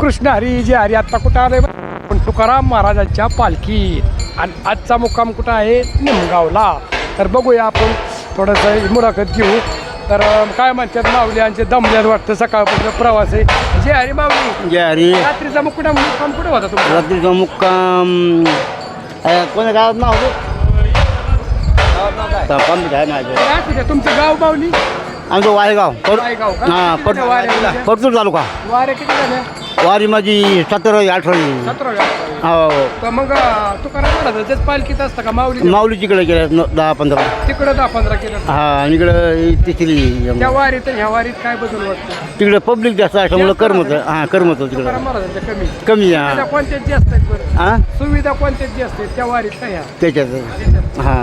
कृष्ण हरी जे हरी. आत्ता कुठं आलंय बा? पण तुकाराम महाराजांच्या पालखीत. आणि आजचा मुक्काम कुठं आहे? निमगावला. तर बघूया आपण. थोडंसं मुलाखत घेऊ. तर काय म्हणतात माऊल्यांचे दमल्यात वाटतं सकाळपासून प्रवास आहे. जे हरी माऊली. जय हरी. रात्रीचा मुक्काम मुक्काम कुठं होता तुमचा? रात्रीचा मुक्काम अ, कोणत्या गावात नाव होतं? रात्रीचं तुमचं गाव माऊली? आमचं वायगाव. पर- वायगाव का? हा किती पर- झाल्या वाऱ्या? परतूर तालुका. वारे किती झाल्या वारी माझी सतरा अठरावी सतरा हो तर मग अं, तुकाराम महाराजांच्याच पालखीत असतं का? माऊली माऊली तिकडे गेल्या न- दहा पंधरा. तिकडं दहा पंधरा केलं हा आणि इकडं तिसरी त्या वारीत आणि ह्या वारीत काय बदल वाटतं तिकडे पब्लिक जास्त असल्यामुळं करमत हा करमत तुकाराम तिकडं. महाराजांच्या कमी. कमी सुविधा हा कोणत्याच जास्त आहेत बरं? हा सुविधा कोणत्याच जास्त आहेत त्या वारीत काय ह्या? त्याच्यात. हा.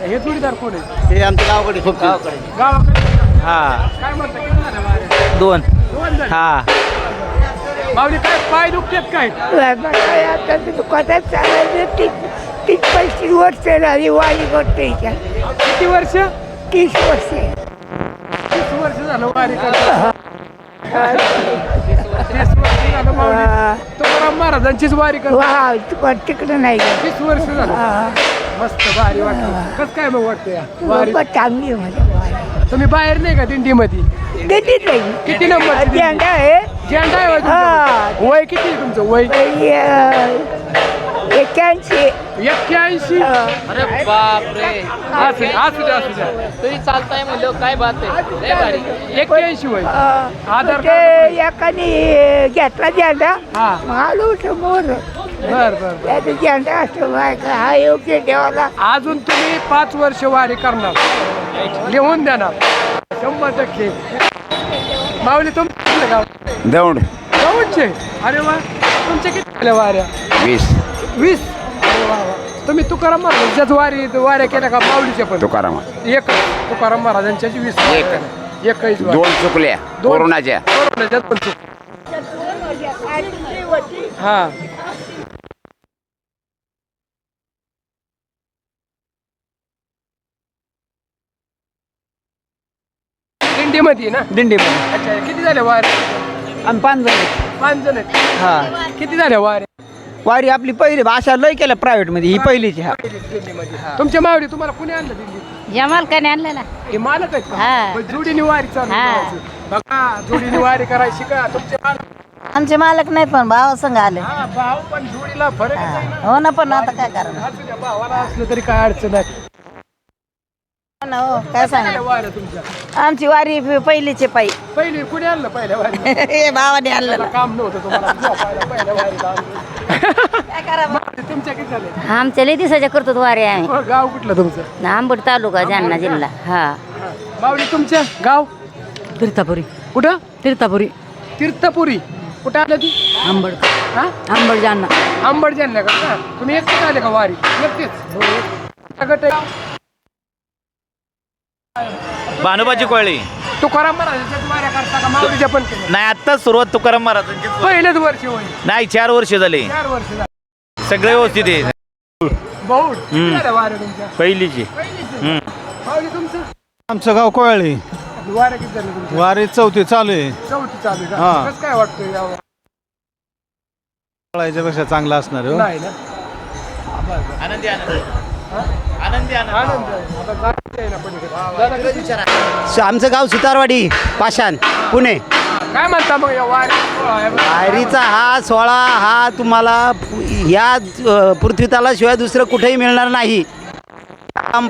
हे जोडीदार कोण आहे? हे आमच्या गावाकडे गावाकडे. हा. काय म्हणता किती झाल्या वाऱ्या? दोन. दोन. हा. माऊली काय पाय दुखतात काय? काय आता ते दुकानात चालायचं तीस तीस पस्तीस वर्ष झाली वारी करते इथे. किती वर्ष? तीस वर्ष. तीस वर्ष झालं वारी करतो तीस वर्ष झालं माऊली. तुकाराम महाराजांचीच वारी करतो वा तुका तिकडं नाही गेलं. तीस वर्ष झालं. हा. मस्त भारी वाटतं कसं काय मग वाटतं वारी चांगली वारी. तुम्ही बाहेर नाही का दिंडीमध्ये दिल्लीत नाही. किती नंबर झेंडा आहे. झेंडा आहे होय हा. वय किती आहे तुमचं? वय? अं, एक्क्याऐंशी. एक्क्याऐंशी? अरे बापरे. असू द्या असू द्या असू द्या तुम्ही चालताय म्हणलं काय बात आहे? लय भारी. एक्क्याऐंशी वय. आधार ते एकाने घेतला झेंडा. हा. मग आलो समोर बर बर बर. त्याचा झेंडा असतो बायका हा योग्य देवाला अजून तुम्ही पाच वर्ष वारी करणार. लिहून देणार. शंभर टक्के. माऊली तुमचं गाव? दौंड. गावचे अरे वा. तुमच्या किती झाल्या वाऱ्या? वीस. वीस? अरे वा वा. तुम्ही तुकाराम महाराजांच्याच वारी वाऱ्या केल्या का माऊलीच्या पण? तुकाराम. एक तुकाराम महाराजांच्याच वीस एक. एकच वारी. दोन चुकल्या. दोन. कोरोनाच्या. पण चूक. हा. दिंडीमध्ये ना? दिंडीमध्ये. अच्छा किती झाल्या वाऱ्या आम्ही पाच जण पाच जण आहेत हा. किती झाल्या वाऱ्या वारी आपली पहिली अशा लय केल्या प्रायव्हेटमध्ये ही पहिलीची हा. दिंडीमध्ये तुमच्या मावडी तुम्हाला कुणी आणलं दिंडी या मालकाने आणलेला हे मालक आहेत का? हा. मग जोडीने वारी चालू हा. करायची. बघा जोडीने वारी करायची का तुमचे मालक. आमचे मालक नाहीत पण भावा संघ आले. हा भाऊ पण जोडीला फरक ना. हो ना पण आता काय करणार? असू द्या, भावाला असलं तरी काय अडचण आहे ना, हो. काय सांग? तुमच्या? आमची वारी पहिलीचे पायी. पहिली कुणी आणलं पहिल्या वारी हे भावाने आणलेला काम नव्हतं तुम्हाला. झोपायला पहिल्या वारीला आणलं. काय करा मावशी, तुमच्या किती झाले? आमच्या लई दिसाच्या करतो वारी आम्ही. गाव कुठलं तुमचं? आंबट तालुका जालना जिल्हा. हा. हा. माऊली तुमच्या गाव? तीर्थापुरी. कुठं? तीर्थापुरी. तीर्थपुरी. कुठं आलं ती? आंबड हा? आंबड जालना. आंबड जाणल्या का? हा. तुम्ही एकटेच आले का वारी? एकटेच? गट आहे. भानुबाची कोळी. तुकाराम महाराजांच्याच वाऱ्या करता का? माऊलीच्या पण केल्या? नाही आत्ता सुरुवात तुकाराम महाराजांची पहिलेच वर्ष होईल. नाही चार वर्ष झाले. चार वर्ष झाली. सगळे व्यवस्थित आहे. बहुड किती झाल्या वाऱ्या तुमच्या? पहिलीची. पहिलीच. माऊली तुमचं? आमचं गाव कोळी. वाऱ्या किती झाले तुमच्या? वारी चौथी चालू आहे. चौथी चालू आहे हा. का कसं काय वाटतं या याच्यापेक्षा चांगला असणार हो. नाही ना? आनंदी आनंद. आनंदी आनंद. आनंद आहे. आता जायचं आमचं गाव सुतारवाडी पाषाण पुणे. काय म्हणता मग या वारीचा हा सोहळा हा तुम्हाला या पृथ्वीतलाशिवाय दुसरं कुठेही मिळणार नाही.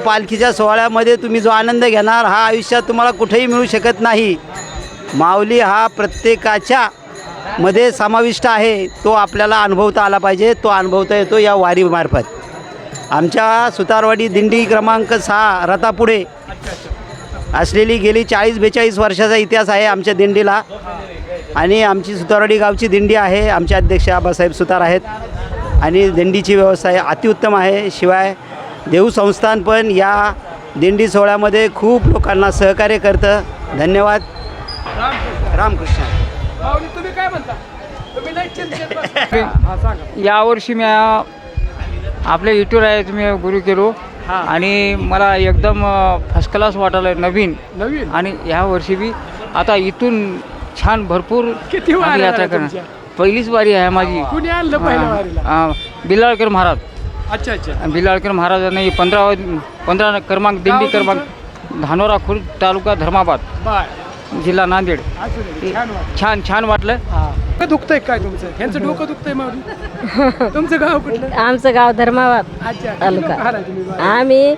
पालखीच्या सोहळ्यामध्ये तुम्ही जो आनंद घेणार हा आयुष्यात तुम्हाला कुठेही मिळू शकत नाही. माऊली हा प्रत्येकाच्या मध्ये समाविष्ट आहे. तो आपल्याला अनुभवता आला पाहिजे तो अनुभवता येतो या वारीमार्फत. आमच्या सुतारवाडी दिंडी क्रमांक सहा रथापुढे असलेली गेली चाळीस बेचाळीस वर्षाचा इतिहास आहे आमच्या दिंडीला. आणि आमची सुतारवाडी गावची दिंडी आहे. आमचे अध्यक्ष आबासाहेब सुतार आहेत. आणि दिंडीची व्यवस्था आहे अतिउत्तम आहे. शिवाय देऊ संस्थान पण या दिंडी सोहळ्यामध्ये खूप लोकांना सहकार्य करतं. धन्यवाद. रामकृष्ण. माऊली तुम्ही काय म्हणता? तुम्ही नाही चिंतेत बसला. सांगा यावर्षी मी आपल्या युट्यूब आहे तुम्ही गुरु केलो. आणि मला एकदम फर्स्ट क्लास वाटायला नवीन. नवीन? आणि ह्या वर्षी बी आता इथून छान भरपूर किती यात्रा करणार? पहिलीच वारी आहे माझी. बिलाळकर महाराज. अच्छा अच्छा. बिलाळकर महाराजांनी पंधरा पंधरा क्रमांक दिंडी क्रमांक धानोरा खुर्द तालुका धर्माबाद. जिल्हा नांदेड. असू दे छान वाटलं. छान छान वाटलं. डोकं दुखतंय काय तुमचं? ह्यांचं डोकं दुखतंय माऊली तुमचं गाव कुठलं? आमचं गाव धर्माबाद अच्छा किती तालुका. तुम्ही? आम्ही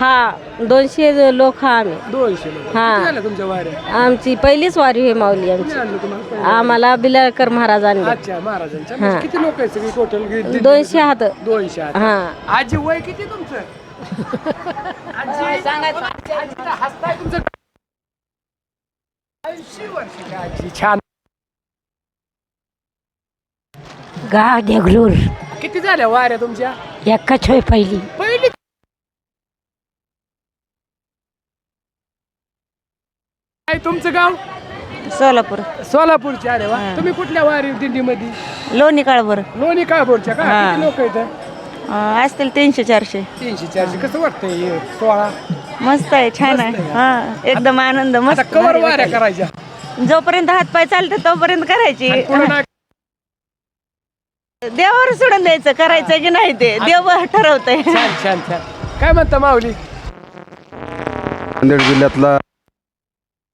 हा दोनशे लोक हा आम्ही. दोनशे लोक. हा. किती तुमच्या वाऱ्या? आमची पहिलीच वारी आहे माऊली आमची. आणलं तुम्हाला? आम्हाला बिलाळकर महाराज आणले. अच्छा महाराजांच्या. म्हणजे किती लोक आहेत सगळी टोटल दोनशे हात. दोनशे आहेत. हा. आजी वय किती तुमचं? आजी आजी तर हसताय तुमचं. ऐंशी छान. गाव देगलूर किती झाल्या वाऱ्या तुमच्या? एकच होय पहिली. पहिली? काय तुमचं गाव? सोलापूर. सोलापूरचे अरे वा. तुम्ही कुठल्या वारी दिंडीमध्ये? लोणी काळभर. लोणी काळभोरच्या का? हा. किती लोक आहेत? असतील तीनशे चारशे. तीनशे चारशे. कसं वाटतंय हे सोळा मस्त आहे छान आहे. हा एकदम आनंद आता मस्त. कवर भारी वाऱ्या. करायच्या. जोपर्यंत हात पाय चालते तोपर्यंत करायची. आणि पुढं नाही देवावर सोडून द्यायचं करायचं की नाही ते. देव ठरवतंय. छान छान छान. काय म्हणता माऊली? नांदेड जिल्ह्यातला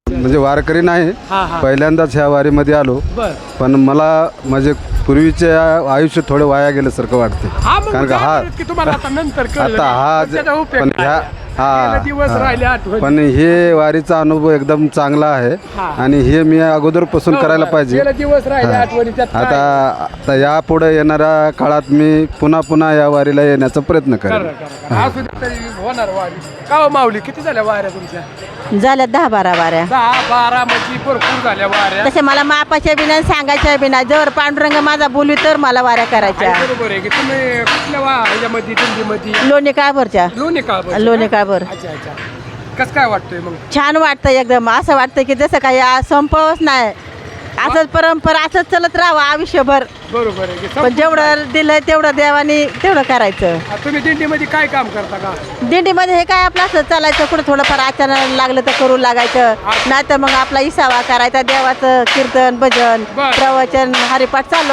म्हणजे वारकरी नाही. हा हा. पहिल्यांदाच ह्या वारीमध्ये आलो. बर. पण मला म्हणजे पूर्वीचे आयुष्य थोडे वाया गेल्यासारखं वाटते हा मग कारण का हा की तुम्हाला आता नंतर कळलं आता हा पण जे-? ह्या गेले दिवस राहिले हा आठवण. पण हे वारीचा अनुभव एकदम चांगला आहे. हा. आणि हे मी अगोदरपासून करायला पाहिजे. गेले दिवस राहिले हा. त्यात काय? आता आता यापुढे येणाऱ्या काळात मी पुन्हा पुन्हा या वारीला येण्याचा प्रयत्न करा, करेन होणार वारी. का हो माऊली किती झाल्या वाऱ्या तुमच्या? झाल्या दहा बारा बाऱ्या दहा बारा म्हणजे भरपूर झाल्या वाऱ्या. तसे मला मापाच्या बिना सांगायच्या बिना जर पांडुरंग माझा बोलवी तर मला वाऱ्या करायच्या. आणि बरोबर आहे की तुम्ही कुठल्या वा ह्याच्यामध्ये दिंडीमध्ये? लोणी काळभरच्या. लोणी का? लोणी काळभर. अच्छा अच्छा. कसं काय वाटतंय मग? छान वाटतं एकदम. असं वाटतं की जसं काही आ- संपवच नाही. असंच परंपरा असंच चलत राहावं आयुष्यभर. बरोबर आहे की पण संपूर्ण- जेवढं दिलंय तेवढं देवानी तेवढं करायचं. आ, तुम्ही दिंडीमध्ये काय काम करता का? दिंडीमध्ये हे काय आपलं असं चालायचं कुठं थोडंफार अचानक लागलं तर करू लागायचं. नाही तर मग आपला इसावा करायचा देवाचं कीर्तन भजन बरं. प्रवचन हरिपाठ चालू